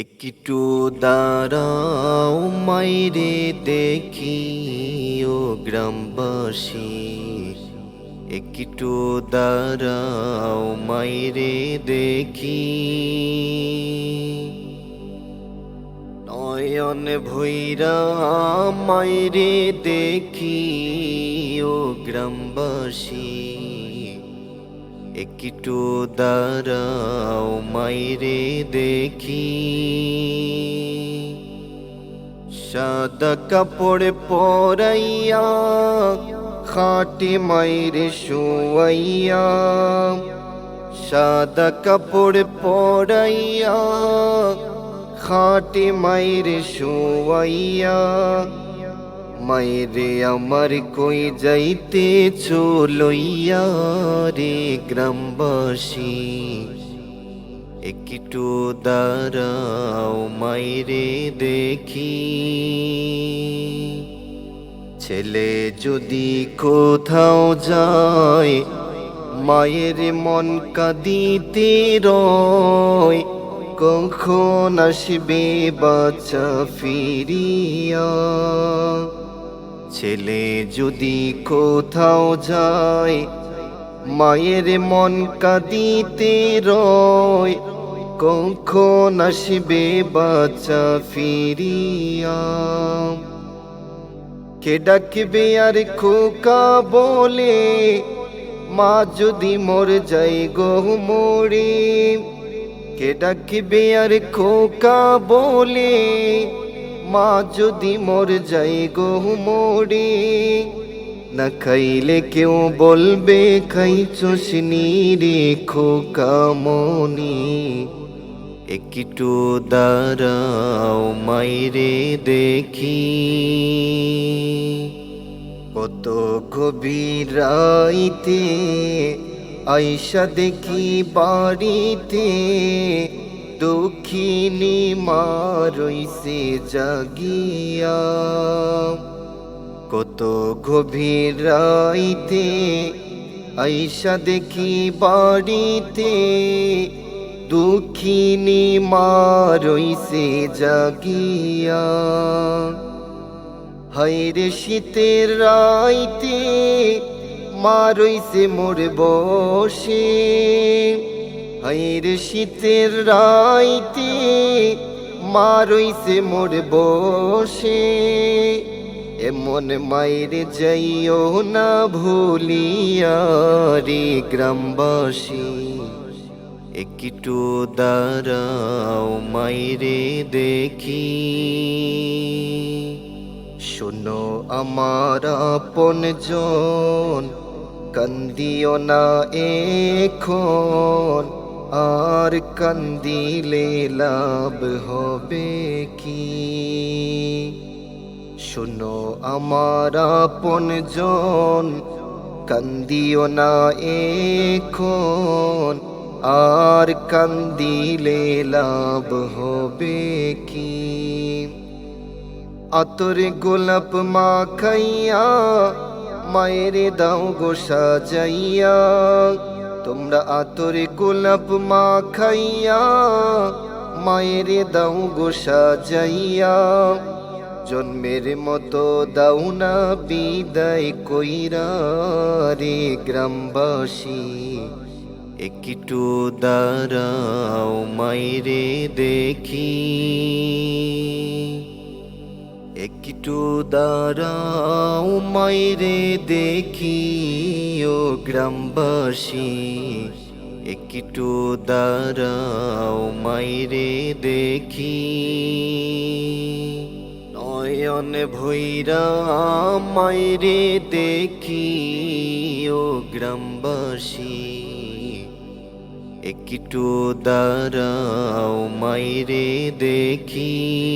একটু দাঁড়াও মাইরে দেখি ও গ্রামবাসী। একটু দাঁড়াও মাইরে দেখি। নয়ন ভৈরা মাইরে দেখি ও গ্রামবাসী। একটু দাঁড়াও মাইরে দেখি। সাদা কাপড় পরাইয়া, খাটি মাইরে শুয়াইয়া, সাদা কাপড় পরাইয়া, খাটি মাইরে শুয়াইয়া মায়েরে আমার কই যাইতে চলইয়া রে গ্রামবাসী? একটু দাঁড়াও মাইরে দেখি। ছেলে যদি কোথাও যায়, মায়ের মন কাঁদিতে রয়, কখন আসবে বাচ্চা ফিরিয়া? ছেলে যদি কোথাও যায়, মায়ের মন কাঁদিতে রয়, কখন আসবে বাচ্চা ফিরিয়া? কে ডাকবে আর খোকা বলে, মা যদি মোর যাই গো মরে। কে ডাকবে আর খোকা বলে মা যদি মোর যাই গো মোরে, না খাইলে কেউ বলবে, খাইছস রে খোকা মনি। একটু দাঁড়াও মাইরে দেখি, কত গভীর রাইতে আইসা দেখি বাড়িতে দক্ষিণী মারইছে জাগিয়া। কত গভীর রাইতে আইসা দেখি বাড়িতে, দুঃখিনী মারইছে জাগিয়া। হাইরে শীতের রাইতে মারইছে মোর বসে। হাইরে শীতের রাইতে মারইছে মোর বসে। এমন মাইরে যাইও না ভুলিয়া রে গ্রামবাসী। একটু দাঁড়াও মাইরে দেখি। শোনো আমার আপন জন, কান্দিও না এখন। আর কান্দিলে লাভ হবে কি শোনো আমার আপন জন কান্দিও না এখন আর কান্দিলে লাভ হবে কি আতর গোলাপ মা খাইয়া মায়ের দাও গো সাজাইয়া তোমরা আতরে গোলাপ মা খাইয়া মায়ের দাও গোসা সাজাইয়া। জন্মের মতো দাও না বিদায় কইরা রে গ্রামবাসী। একটু দাঁড়াও মাইরে দেখি। একটু দাঁড়াও, মাইরে দেখি ও গ্রামবাসী। একটু দাঁড়াও, মাইরে দেখি। নয়ন ভৈরা, মাইরে দেখি ও গ্রামবাসী। একটু দাঁড়াও, মাইরে দেখি।